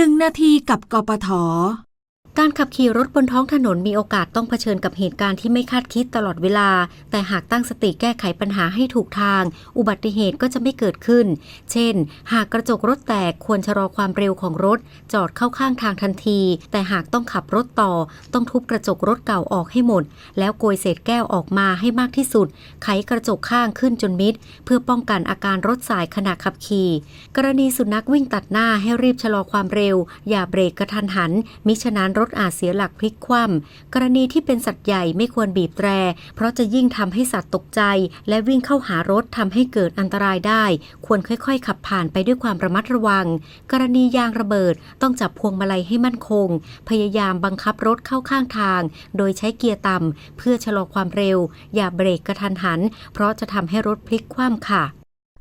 1 นาทีกับกปท การขับขี่รถบนท้องถนนมีโอกาสต้องเผชิญกับเหตุการณ์ที่ไม่คาดคิดตลอดเวลา แต่หากตั้งสติแก้ไขปัญหาให้ถูกทาง อุบัติเหตุก็จะไม่เกิดขึ้น เช่น หากกระจกรถแตกควรชะลอความเร็วของรถ จอดเข้าข้างทางทันที แต่หากต้องขับรถต่อ ต้องทุบกระจกรถเก่าออกให้หมด แล้วโกยเศษแก้วออกมาให้มากที่สุด ไขกระจกข้างขึ้นจนมิด เพื่อป้องกันอาการรถสายขณะขับขี่ กรณีสุนัขวิ่งตัดหน้าให้รีบชะลอความเร็ว อย่าเบรกกระทันหัน มิฉะนั้นรถอาจเสียหลักพลิกคว่ำกรณีที่เป็นสัตว์ใหญ่ไม่ควรบีบแตร เพราะจะยิ่งทำให้สัตว์ตกใจ และวิ่งเข้าหารถทำให้เกิดอันตรายได้ ควรค่อยๆ ขับผ่านไปด้วยความระมัดระวัง กรณียางระเบิดต้องจับพวงมาลัยให้มั่นคง พยายามบังคับรถเข้าข้างทาง โดยใช้เกียร์ต่ำเพื่อชะลอความเร็ว อย่าเบรกกระทันหัน เพราะจะทำให้รถพลิกคว่ำค่ะ